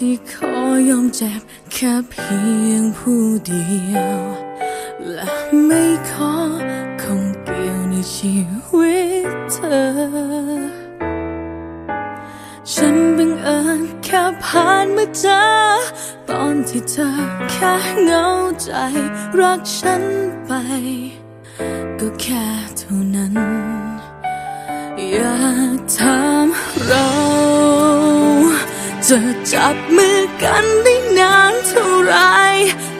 ที่ขอยอมเจ็บแค่เพียงผู้เดียว และไม่ขอคงเกี่ยวในชีวิตเธอ ฉันบังเอิญแค่ผ่านมาเจอ ตอนที่เธอแค่เหงาใจ รักฉันไป ก็แค่เท่านั้น อยากถามเรา จะจับมือกันได้นานเท่าไร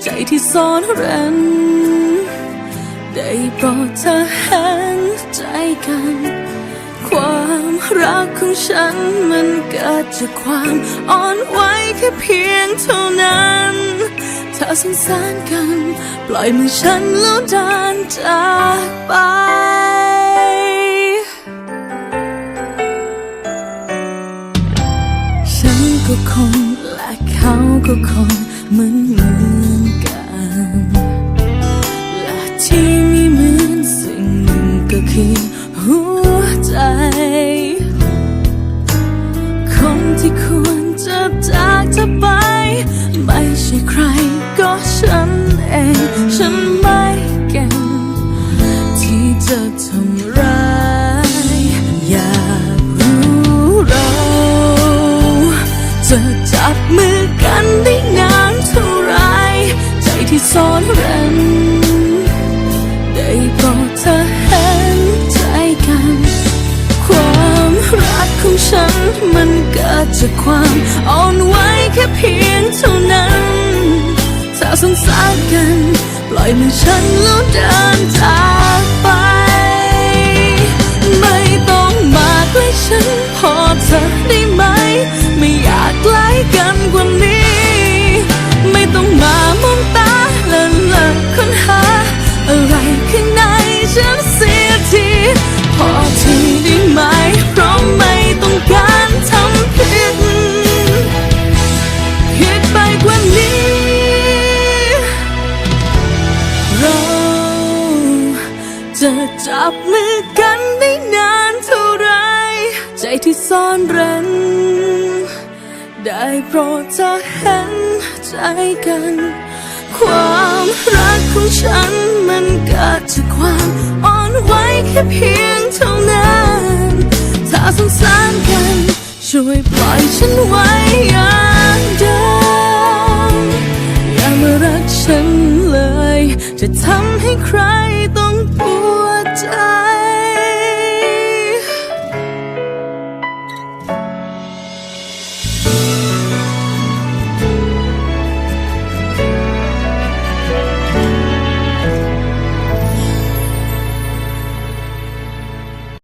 ใจที่ซ่อนเร้นได้โปรดเธอเห็นใจกัน ความรักของฉันมันเกิดจากความอ่อนไหวแค่เพียงเท่านั้นถ้าสงสารกัน ปล่อยมือฉันแล้วเดินจากไป ก็คงและเขาก็คงเหมือนเหมือนกัน และที่ไม่เหมือนสิ่งหนึ่งก็คือหัวใจ คนที่ควรจะจากเธอไป ไม่ใช่ใคร จากความอ่อนไหวแค่เพียงเท่านั้นถ้าสงสารกัน ปล่อยมือฉันแล้วเดินจากไป ไม่ต้องมาใกล้ฉันพอเธอได้ไหม ไม่อยากใกล้กันกว่านี้ ซ่อนเร้น ได้โปรดจะเห็นใจกัน ความรักของฉันมันเกิดจากความอ่อนไหวแค่เพียงเท่านั้น ถ้าสงสารกัน ช่วยปล่อยฉันไว้